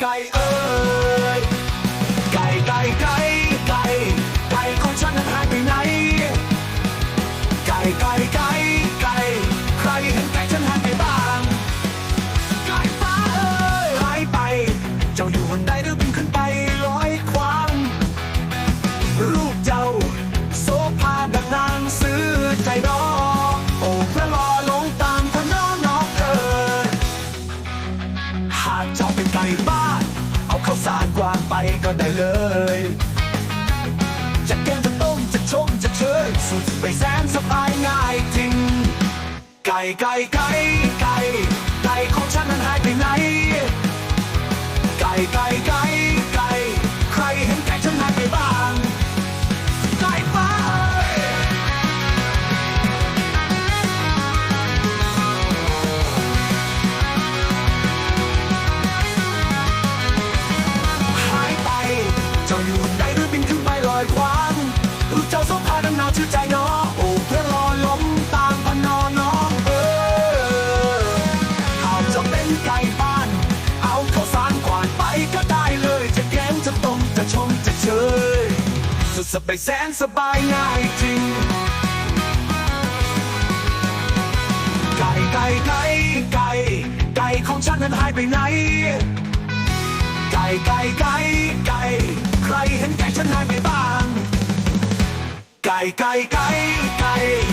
ไก่เอ้ยไก่ไก่ไก่ไก่ไก่ของฉันนั้นหายไปไหนไก่ไก่ไก่ไก่ใครเห็นไก่ฉันหายไปบ้างไก่ฟ้าเอ้ยหายไป เจ้าอยู่บนใดหรือบินขึ้นไปลอยคว้างรูปเจ้า โซฟาดังนางซื้อใจ วางไปก็ได้เลย จะแกงจะต้มจะชงจะเชยสุดไปแสนสบายง่ายจริง ไก่ไก่ไก่ นาชื่อใจเนาะโอ้เพื่อรอล้มตามพนอน้องเออเอาจะเป็นไก่บ้าน เอาข้าวสารกวาดไปก็ได้เลย จะแกงจะต้มจะชงจะเชยสุดสบายแสนสบายง่ายจริง ไก่ไก่ไก่ไก่ไก่ของฉันนั้นหายไปไหน ไก่ไก่ไก่ かいかいかいかい